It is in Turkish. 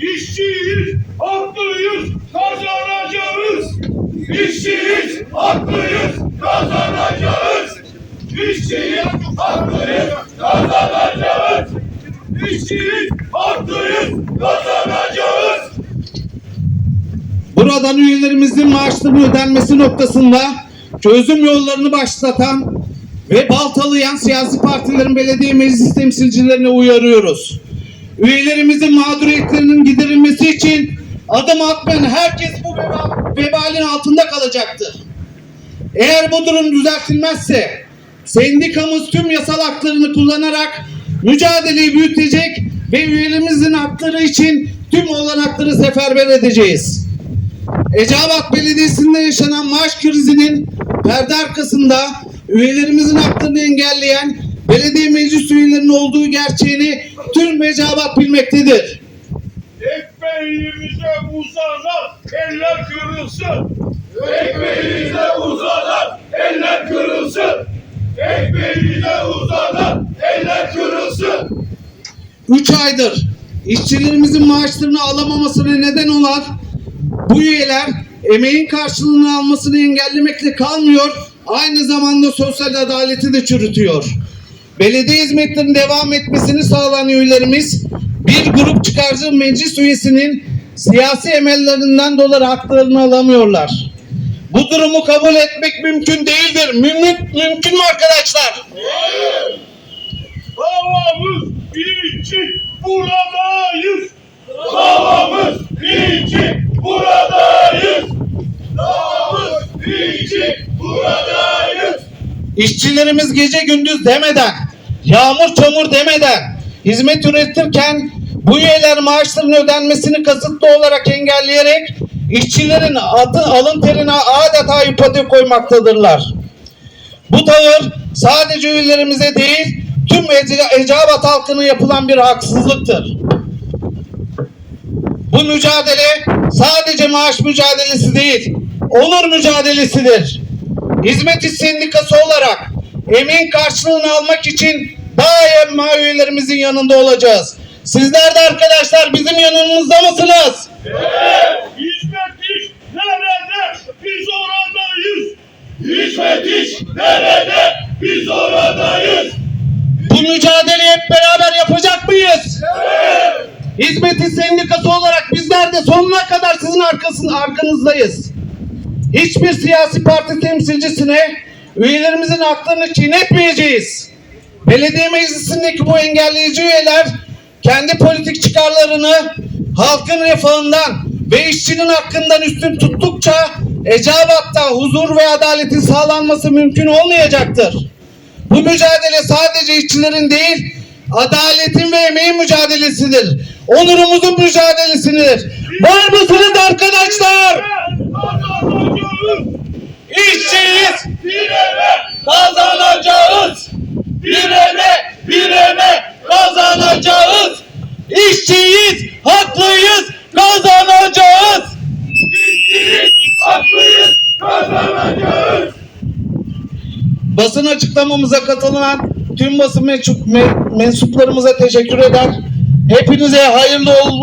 İşçiyiz, haklıyız, kazanacağız. İşçiyiz, haklıyız, kazanacağız. İşçiyiz, haklıyız, kazanacağız. İşçiyiz, haklıyız, kazanacağız. Buradan üyelerimizin maaşlarının ödenmesi noktasında çözüm yollarını başlatan ve baltalayan siyasi partilerin belediye meclis temsilcilerine uyarıyoruz. Üyelerimizin mağduriyetlerinin giderilmesi için adım atmayan herkes bu veba, vebalin altında kalacaktır. Eğer bu durum düzeltilmezse sendikamız tüm yasal haklarını kullanarak mücadeleyi büyütecek ve üyelerimizin hakları için tüm olanakları seferber edeceğiz. Eceabat Belediyesi'nde yaşanan maaş krizinin perde arkasında üyelerimizin haklarını engelleyen belediye meclis üyelerinin olduğu gerçeğini tüm Eceabat bilmektedir. Ekmeğimize uzanan eller kırılsın. Ekmeğimize uzanan eller kırılsın. Ekmeğimize uzanan eller kırılsın. 3 aydır işçilerimizin maaşlarını alamamasına neden olan bu üyeler emeğin karşılığını almasını engellemekle kalmıyor, aynı zamanda sosyal adaleti de çürütüyor. Belediye hizmetlerinin devam etmesini sağlayan üyelerimiz bir grup çıkarcı meclis üyesinin siyasi emellerinden dolayı haklarını alamıyorlar. Bu durumu kabul etmek mümkün değildir. Mümkün, mümkün mü arkadaşlar? Davamız için buradayız. Davamız için buradayız. Davamız için buradayız. İşçilerimiz gece gündüz demeden, yağmur çamur demeden hizmet üretirken bu üyeler maaşlarının ödenmesini kasıtlı olarak engelleyerek işçilerin adı, alın terine adeta ipotek koymaktadırlar. Bu tavır sadece üyelerimize değil tüm Ece- Eceabat halkına yapılan bir haksızlıktır. Bu mücadele sadece maaş mücadelesi değil, onur mücadelesidir. Hizmet İş Sendikası olarak emeğin karşılığını almak için daima üyelerimizin yanında olacağız. Sizler de arkadaşlar bizim yanımızda mısınız? Hizmet iş nerede? Biz oradayız. Hizmet iş nerede? Biz oradayız. Bu mücadeleyi hep beraber yapacak mıyız? Hizmet İş Sendikası olarak bizler de sonuna kadar sizin arkasın, arkanızdayız. Hiçbir siyasi parti temsilcisine üyelerimizin haklarını çiğnetmeyeceğiz. Belediye meclisindeki bu engelleyici üyeler kendi politik çıkarlarını halkın refahından ve işçinin hakkından üstün tuttukça Eceabat'ta huzur ve adaletin sağlanması mümkün olmayacaktır. Bu mücadele sadece işçilerin değil, adaletin ve emeğin mücadelesidir. Onurumuzun mücadelesidir. Var mısınız arkadaşlar? Kazanacağız. İşçiyiz, Direne kazanacağız. direne direne Kazanacağız. İşçiyiz, haklıyız, kazanacağız. İşçiyiz, haklıyız, kazanacağız. Basın açıklamamıza katılan tüm basın mensup- me- mensuplarımıza teşekkür eder. Hepinize hayırlı ol-